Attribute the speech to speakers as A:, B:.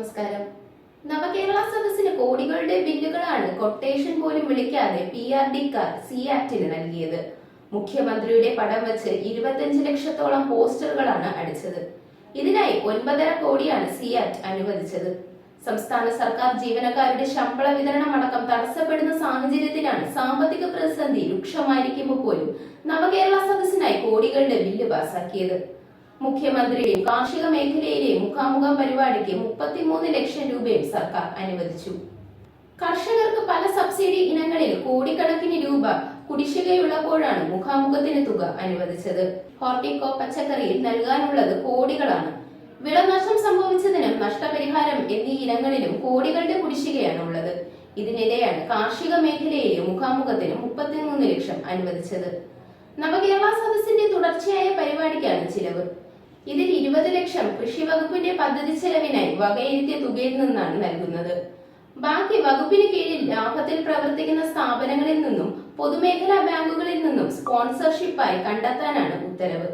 A: നമസ്കാരം. നവകേരള സദസ്സിന് കോടികളുടെ ബില്ലുകളാണ് കൊട്ടേഷൻ പോലും വിളിക്കാതെ പി ആർ ഡിക്കാർ സി ആക്ടിന് നൽകിയത്. മുഖ്യമന്ത്രിയുടെ പടം വെച്ച് ഇരുപത്തിയഞ്ച് ലക്ഷത്തോളം പോസ്റ്ററുകളാണ് അടിച്ചത്. ഇതിനായി ഒൻപതര കോടിയാണ് സി ആക്ട് അനുവദിച്ചത്. സംസ്ഥാന സർക്കാർ ജീവനക്കാരുടെ ശമ്പള വിതരണം അടക്കം തടസ്സപ്പെടുന്ന സാഹചര്യത്തിലാണ് സാമ്പത്തിക പ്രതിസന്ധി രൂക്ഷമായിരിക്കുമ്പോൾ പോലും നവകേരള സദസ്സിനായി കോടികളുടെ ബില്ല് പാസാക്കിയത്. മുഖ്യമന്ത്രിയുടെയും കാർഷിക മേഖലയിലെ മുഖാമുഖം പരിപാടിക്ക് മുപ്പത്തിമൂന്ന് ലക്ഷം രൂപയും സർക്കാർ അനുവദിച്ചു. കർഷകർക്ക് പല സബ്സിഡി ഇനങ്ങളിൽ കോടിക്കണക്കിന് രൂപ കുടിശ്ശികയുള്ളപ്പോഴാണ് മുഖാമുഖത്തിന് തുക അനുവദിച്ചത്. ഹോർട്ടിക്കോ പച്ചക്കറിയിൽ നൽകാനുള്ളത് കോടികളാണ്. വിളനാശം സംഭവിച്ചതിനും നഷ്ടപരിഹാരം എന്നീ ഇനങ്ങളിലും കോടികളുടെ കുടിശ്ശികയാണ് ഉള്ളത്. ഇതിനിടെയാണ് കാർഷിക മേഖലയിലെ മുഖാമുഖത്തിന് മുപ്പത്തിമൂന്ന് ലക്ഷം അനുവദിച്ചത്. നവകേരള സദസ്സിന്റെ തുടർച്ചയായ പരിപാടിക്കാണ് ചിലവ്. ഇതിൽ ഇരുപത് ലക്ഷം കൃഷി വകുപ്പിന്റെ പദ്ധതി ചെലവിനായി വകയിരുത്തിയ തുകയിൽ നിന്നാണ് നൽകുന്നത്. ബാക്കി വകുപ്പിന് കീഴിൽ ലാഭത്തിൽ പ്രവർത്തിക്കുന്ന സ്ഥാപനങ്ങളിൽ നിന്നും പൊതുമേഖലാ ബാങ്കുകളിൽ നിന്നും സ്പോൺസർഷിപ്പായി കണ്ടെത്താനാണ് ഉത്തരവ്.